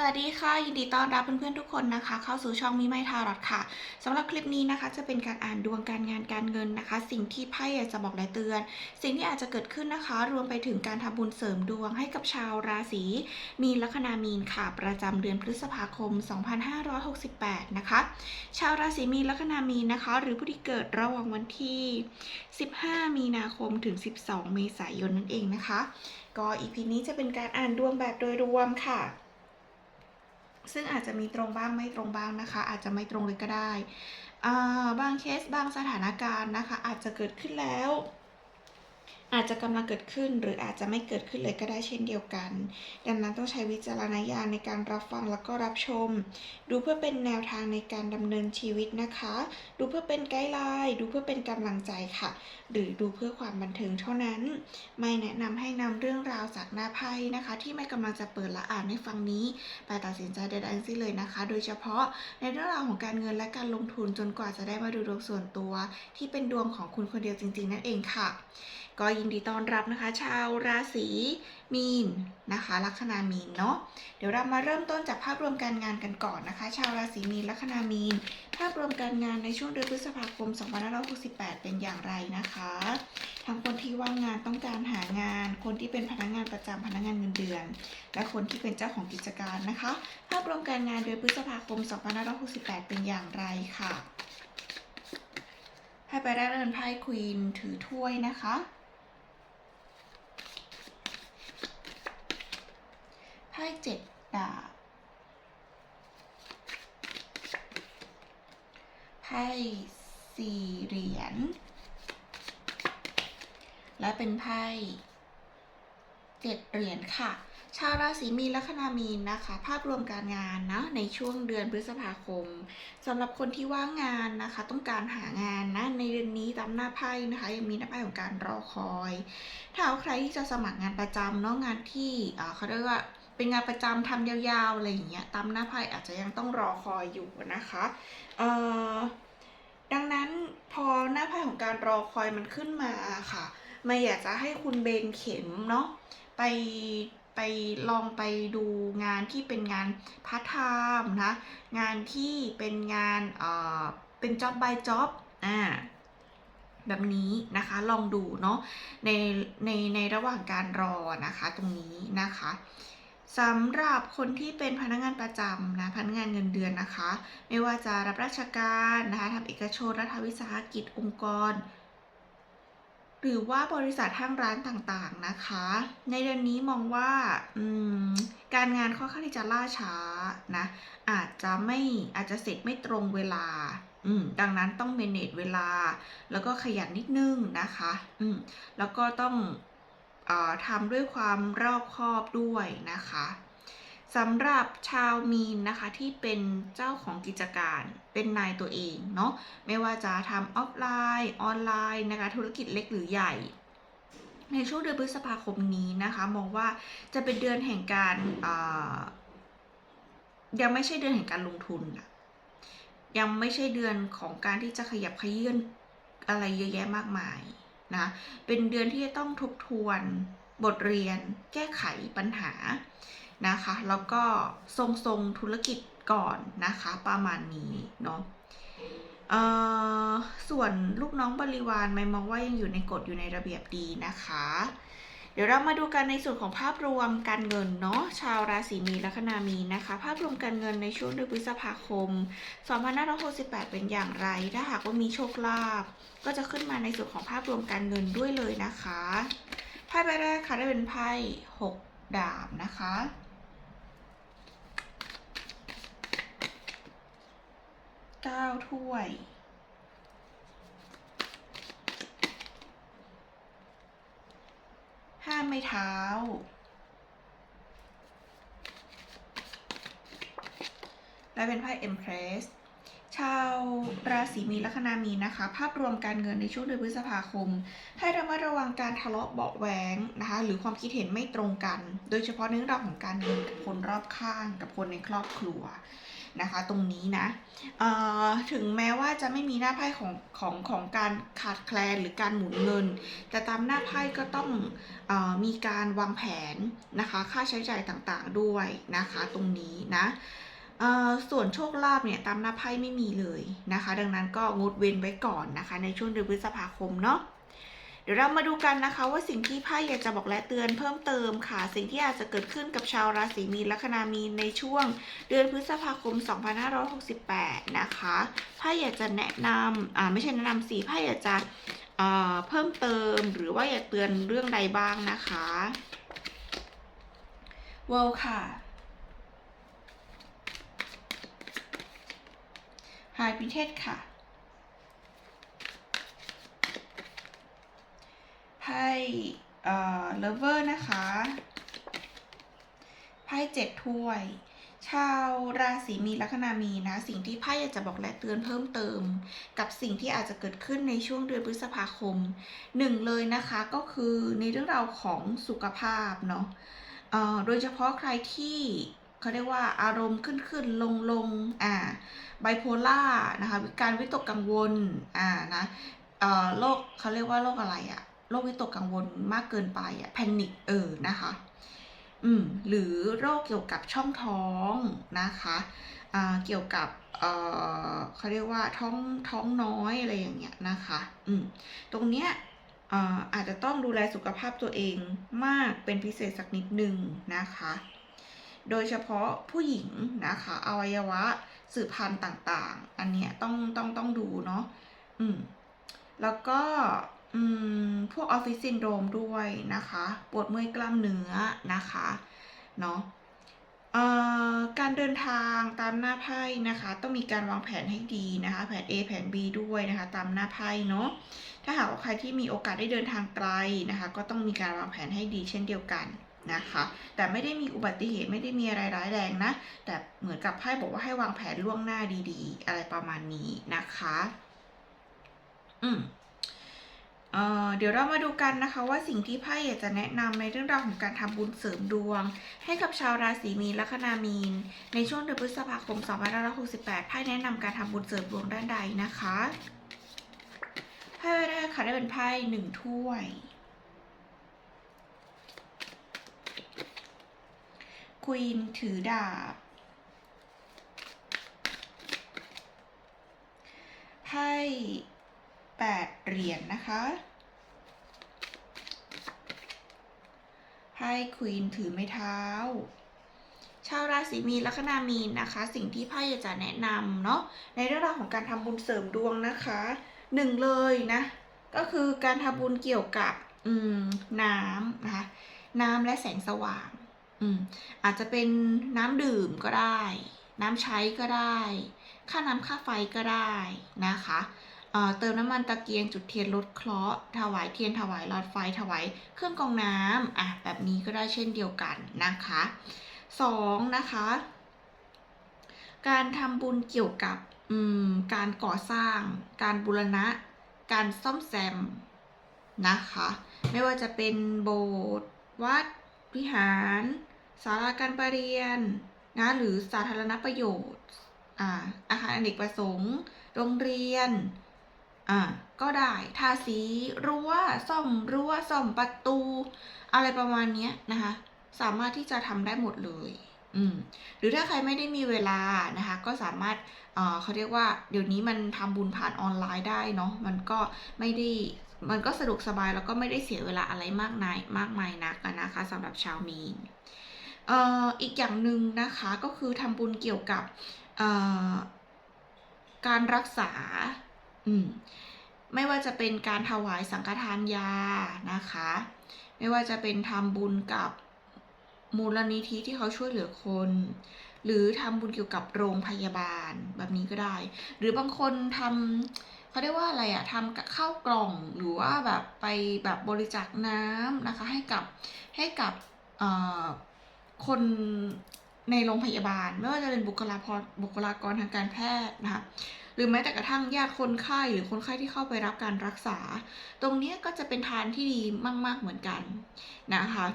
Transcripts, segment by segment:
สวัสดีค่ะ ยินดีต้อนรับเพื่อนๆทุกคนนะคะ เข้าสู่ช่องมิไมทารอดค่ะสำหรับคลิปนี้นะคะ จะเป็นการอ่านดวงการงานการเงินนะคะ สิ่งที่ไพ่จะบอกและเตือน สิ่งที่อาจจะเกิดขึ้นนะคะ รวมไปถึงการทำบุญเสริมดวงให้กับชาวราศีมีนลัคนามีนค่ะ ประจำเดือนพฤษภาคม 2568 นะคะ ชาวราศีมีนลัคนามีนนะคะ หรือผู้ที่เกิดระหว่างวันที่ 15 มีนาคมถึง 12 เมษายนนั่นเองนะคะ ก็อีพีนี้จะเป็นการอ่านดวงแบบโดยรวมค่ะ ซึ่งอาจจะมีตรงบ้างไม่ตรงบ้างนะคะ อาจจะไม่ตรงเลยก็ได้ บางเคสบางสถานการณ์นะคะ อาจจะเกิดขึ้นแล้ว อาจจะกำลังเกิดขึ้นหรืออาจจะไม่เกิดขึ้นเลยก็ได้เช่นเดียวกัน ดังนั้นต้องใช้วิจารณญาณในการรับฟังแล้วก็รับชม ดูเพื่อเป็นแนวทางในการดำเนินชีวิตนะคะ ดูเพื่อเป็นไกด์ไลน์ดูเพื่อเป็นกำลังใจค่ะ หรือดูเพื่อความบันเทิงเท่านั้น ไม่แนะนำให้นำเรื่องราวจากหน้าไพ่นะคะ ที่ไม่กำลังจะเปิดและอ่านให้ฟังนี้ ไปตัดสินใจใดๆทั้งสิ้นเลยนะคะ โดยเฉพาะในเรื่องราวของการเงินและการลงทุนจนกว่าจะได้มาดูดวงส่วนตัว ที่เป็นดวงของคุณคนเดียวจริง ๆ นั่นเองค่ะ ก็ยินดีต้อนรับนะคะ ชาวราศีมีนนะคะลัคนามีนเนาะเดี๋ยวเรามาเริ่มต้นจากภาพรวมการงานกันก่อนนะคะ ชาวราศีมีนลัคนามีน ภาพรวมการงานในช่วงเดือนพฤษภาคม 2568 เป็นอย่างไรนะคะทั้งคนที่ว่างงานต้องการหางาน คนที่เป็นพนักงานประจำพนักงานเงินเดือน และคนที่เป็นเจ้าของกิจการนะคะ ภาพรวมการงานเดือนพฤษภาคม 2568 เป็นอย่างไรค่ะไพ่ใบแรกเรินไพ่ควีนถือถ้วยนะคะ พ่เจ็ดดาบไพ่สี่เหรียญ และเป็นไพ่เจ็ดเหรียญค่ะ ชาวราศีมีนลัคนามีนนะคะ ภาพรวมการงานนะในช่วงเดือนพฤษภาคมสำหรับคนที่ว่างงานนะคะ ต้องการหางานนะในเดือนนี้ตามหน้าไพ่นะคะ ยังมีหน้าไพ่ของการรอคอย ถ้าเอาใครที่จะสมัครงานประจำเนาะงานที่เขาเรียกว่า เป็นงานประจำทำยาวๆอะไรอย่างเงี้ยตามหน้าไพ่อาจจะยังต้องรอคอยอยู่นะคะเอ่อดังนั้นพอหน้าไพ่ของการรอคอยมันขึ้นมาค่ะไม่อยากจะให้คุณเบนเข็มเนาะไปไปลองไปดูงานที่เป็นงานพาร์ทไทม์นะงานที่เป็นงานเอ่อเป็น job by job อ่าแบบนี้นะคะลองดูเนาะในในในระหว่างการรอนะคะตรงนี้นะคะ สำหรับคนที่เป็นพนักงานประจำนะพนักงานเงินเดือนนะคะ ไม่ว่าจะรับราชการนะคะทำเอกชนรัฐวิสาหกิจองค์กร หรือว่าบริษัทห้างร้านต่างๆนะคะ ในเดือนนี้มองว่าการงานค่อนข้างที่จะล่าช้านะอาจจะไม่อาจจะเสร็จไม่ตรงเวลาดังนั้นต้องเมเนจเวลา แล้วก็ขยันนิดนึงนะคะ แล้วก็ต้อง ทำด้วยความรอบคอบด้วยนะคะสำหรับชาวมีนนะคะที่เป็นเจ้าของกิจการเป็นนายตัวเองเนาะไม่ว่าจะทำออฟไลน์ ออนไลน์นะคะธุรกิจเล็กหรือใหญ่ ในช่วงเดือนพฤษภาคมนี้นะคะมองว่าจะเป็นเดือนแห่งการายังไม่ใช่เดือนแห่งการลงทุนอะยังไม่ใช่เดือนของการที่จะขยับขยื่นอะไรเยอะแยะมากมาย นะเป็นเดือนที่จะต้องทบทวนบทเรียน แก้ไขปัญหานะคะ แล้วก็ทรงทรงๆธุรกิจก่อนนะคะ ประมาณนี้เนาะส่วนลูกน้องบริวารไม่มองว่ายังอยู่ในกฎอยู่ในระเบียบดีนะคะ ดี๋ยวเรามาดูกันในส่วนของภาพรวมการเงินเนาะชาวราศีมีนลัคนามีนนะคะ ภาพรวมการเงินในช่วงเดือนพฤษภาคม 2568 เป็นอย่างไร ถ้าหากว่ามีโชคลาภก็จะขึ้นมาในส่วนของภาพรวมการเงินด้วยเลยนะคะไพ่ใบแรกค่ะได้เป็นไพ่6ดาบนะคะเก้าถ้วย ห้าไม้เท้า และเป็นไพ่เอ็มเพรสชาวราศีมีนลัคนามีนนะคะ ภาพรวมการเงินในช่วงเดือนพฤษภาคม ให้ระมัดระวังการทะเลาะเบาะแหวงนะคะ หรือความคิดเห็นไม่ตรงกัน โดยเฉพาะในเรื่องราวของการเงินกับคนรอบข้างกับคนในครอบครัว นะคะตรงนี้นะถึงแม้ว่าจะไม่มีหน้าไพ่ของของของการขาดแคลนหรือการหมุนเงิน แต่ตามหน้าไพ่ก็ต้องอมีการวางแผนนะคะค่าใช้จ่ายต่างๆด้วยนะคะตรงนี้นะส่วนโชคลาภเนี่ยตามหน้าไพ่ไม่มีเลยนะคะ ดังนั้นก็งดเว้นไว้ก่อนนะคะ ในช่วงเดือนพฤษภาคมเนาะ ดี๋ยวเรามาดูกันนะคะว่าสิ่งที่ไพ่อยากจะบอกและเตือนเพิ่มเติมค่ะ สิ่งที่อาจจะเกิดขึ้นกับชาวราศีมีนลัคนามีนในช่วงเดือนพฤษภาคม 2568 นะคะไพ่อยากจะแนะนำอ่าไม่ใช่แนะนำสิไพ่อยากจะเอ่อเพิ่มเติมหรือว่าอยากเตือนเรื่องใดบ้างนะคะเวลค่ะไฮพิเทศค่ะ ไพ่เอ่อเลเวอร์นะคะไพ่เจ็ดถ้วย ชาวราศีมีลัคนามีนะ สิ่งที่ไพ่อยากจะบอกและเตือนเพิ่มเติม กับสิ่งที่อาจจะเกิดขึ้นในช่วงเดือนพฤษภาคมหนึ่งเลยนะคะก็คือในเรื่องราวของสุขภาพเนาะโดยเฉพาะใครที่เขาเรียกว่าอารมณ์ขึ้นขึ้นลงลงอ่าไบโพล่านะคะการวิตกกังวลอ่านะโรคเขาเรียกว่าโรคอะไรอะ โรควิตกกังวลมากเกินไปอะแพนิคเออนะคะอืมหรือโรคเกี่ยวกับช่องท้องนะคะอ่าเกี่ยวกับเอ่อเขาเรียกว่าท้องท้องน้อยอะไรอย่างเงี้ยนะคะอืมตรงเนี้ยอ่าอาจจะต้องดูแลสุขภาพตัวเองมากเป็นพิเศษสักนิดหนึ่งนะคะ โดยเฉพาะผู้หญิงนะคะอวัยวะสืบพันธุ์ต่างๆ อันเนี้ยต้องต้องต้องดูเนาะ อืม แล้วก็อืม พวกออฟฟิศซินโดรมด้วยนะคะ ปวดเมื่อยกล้ามเนื้อนะคะ เนาะเอ่อการเดินทางตามหน้าไพ่นะคะ ต้องมีการวางแผนให้ดีนะคะ แผน A แผน B ด้วยนะคะ ตามหน้าไพ่เนาะถ้าหากว่าใครที่มีโอกาสได้เดินทางไกลนะคะ ก็ต้องมีการวางแผนให้ดีเช่นเดียวกันนะคะ แต่ไม่ได้มีอุบัติเหตุไม่ได้มีอะไรร้ายแรงนะ แต่เหมือนกับไพ่บอกว่าให้วางแผนล่วงหน้าดีๆ อะไรประมาณนี้นะคะ อืม เเดี๋ยวเรามาดูกันนะคะว่าสิ่งที่ไพ่อยากจะแนะนำในเรื่องราวของการทำบุญเสริมดวง ให้กับชาวราศีมีนลัคนามีน ในช่วงเดือนพฤษภาคม2568ไพ่แนะนำการทำบุญเสริมดวงด้านใดนะคะไพ่แรกค่ะได้เป็นไพ่หนึ่งถ้วย ควีนถือดาบไพ่แปดเหรียญนะคะ ไพ่ควีนถือไม้เท้า ชาวราศีมีนลัคนามีนนะคะ สิ่งที่ไพ่จะแนะนำเนาะในเรื่องราวของการทำบุญเสริมดวงนะคะหนึ่งเลยนะก็คือการทำบุญเกี่ยวกับน้ำนะคะน้ำและแสงสว่างอืมอาจจะเป็นน้ำดื่มก็ได้ น้ำใช้ก็ได้ ค่าน้ำค่าไฟก็ได้นะคะ เติมน้ำมันตะเกียงจุดเทียนลดเคราะห์ถวายเทียนถวายหลอดไฟถวายเครื่องกรองน้ำอะแบบนี้ก็ได้เช่นเดียวกันนะคะสองนะคะ การทำบุญเกี่ยวกับอืมการก่อสร้าง การบูรณะ การซ่อมแซมนะคะ ไม่ว่าจะเป็นโบสถ์วัด วิหารศาลาการประเรียนนะหรือสาธารณประโยชน์อ่าอาคารอเนกประสงค์ โรงเรียน อ่าก็ได้ทาสีรั้วซ่อมรั้วซ่อมประตู อะไรประมาณนี้นะคะ สามารถที่จะทำได้หมดเลยอืมหรือถ้าใครไม่ได้มีเวลานะคะ ก็สามารถเเขาเรียกว่า เดี๋ยวนี้มันทำบุญผ่านออนไลน์ได้เนาะมันก็ไม่ได้มันก็สะดวกสบายแล้วก็ไม่ได้เสียเวลาอะไรมากมายมากมายนักนะคะสำหรับชาวมีนอออีกอย่างหนึ่งนะคะก็คือทำบุญเกี่ยวกับการรักษา อืมไม่ว่าจะเป็นการถวายสังฆทานยานะคะ ไม่ว่าจะเป็นทำบุญกับมูลนิธิที่เขาช่วยเหลือคน หรือทำบุญเกี่ยวกับโรงพยาบาลแบบนี้ก็ได้ หรือบางคนทำเขาเรียกว่าอะไรอะทำกับข้าวกล่องหรือว่าแบบไปแบบบริจาคน้ำนะคะ ให้กับให้กับคนในโรงพยาบาล ไม่ว่าจะเป็นบุคลากรบุคลากรทางการแพทย์นะคะ หรือแม้แต่กระทั่งญาติคนไข้หรือคนไข้ที่เข้าไปรับการรักษา ตรงนี้ก็จะเป็นทานที่ดีมาก ๆเหมือนกันนะคะ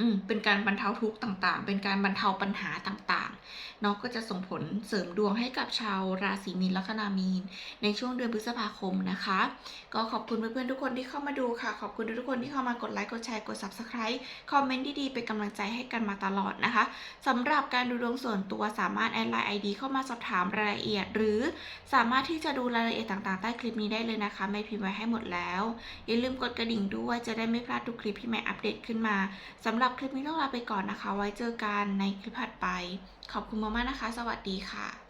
อืมเป็นการบรรเทาทุกข์ต่างๆ เป็นการบรรเทาปัญหาต่างๆเนาะก็จะส่งผลเสริมดวงให้กับชาวราศีมีนลัคนามีน ในช่วงเดือนพฤษภาคมนะคะ ก็ขอบคุณเพื่อนๆทุกคนที่เข้ามาดูค่ะ ขอบคุณทุกคนที่เข้ามากดไลค์กดแชร์กด subscribe คอมเมนต์ดีๆเป็นกำลังใจให้กันมาตลอดนะคะสำหรับการดูดวงส่วนตัวสามารถแอดไลน์ ID เข้ามาสอบถามรายละเอียด หรือสามารถที่จะดูรายละเอียดต่างๆ ใต้คลิปนี้ได้เลยนะคะไม่พิมพ์ไว้ให้หมดแล้วอย่าลืมกดกระดิ่งด้วยจะได้ไม่พลาดทุกคลิปที่แม่อัปเดตขึ้นมาสำหรับคลิปนี้ต้องลาไปก่อนนะคะ ไว้เจอกันในคลิปถัดไป ขอบคุณมากๆนะคะ สวัสดีค่ะ